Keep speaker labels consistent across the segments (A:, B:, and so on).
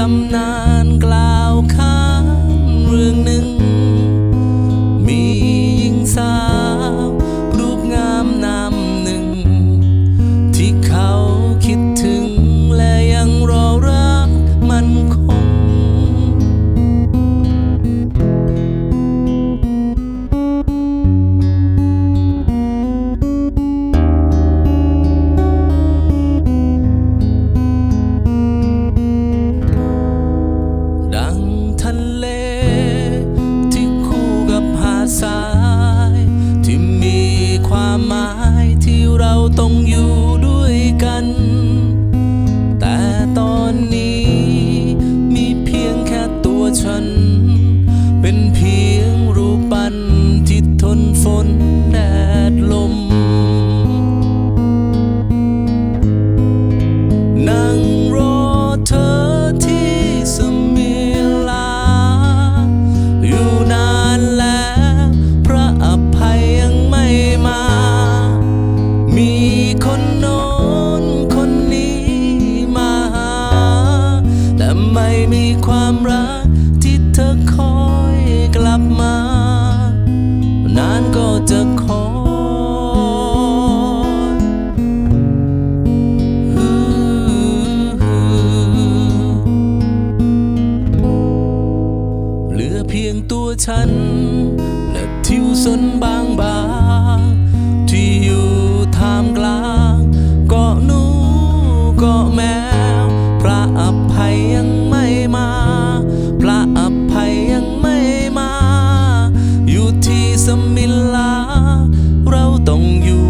A: tâm na มีความรักที่เธอคอยกลับมา นานก็จะคอยเหลือเพียงตัวฉัน และทิวสนบางบาง มิลลา เราต้องอยู่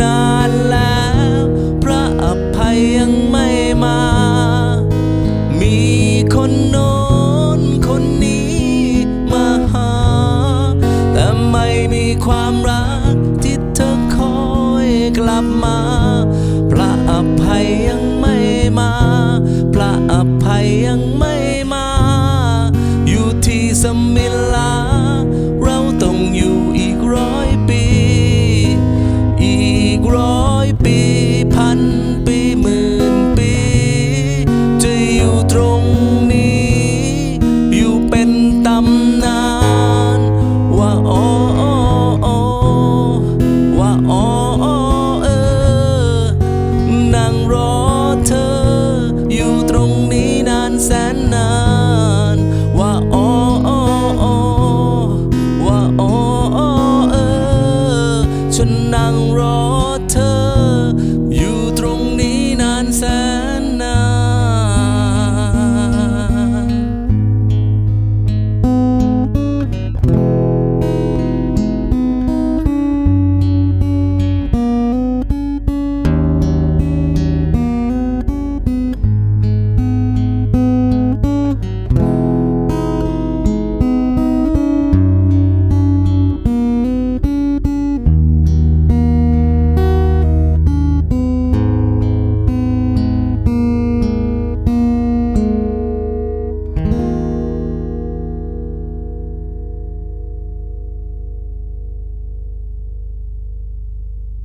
A: นานแล้ว พระอภัยยังไม่มา มีคนโน้นคนนี้มาหา แต่ไม่มีความรักที่เธอคอยกลับมา พระอภัยยังไม่มา พระอภัยยังไม่มา อยู่ที่สมิลา แสนนาน ว่าโอ้โอ้โอว่าอ๋ออ๋อเออฉันนั่งรอเธอ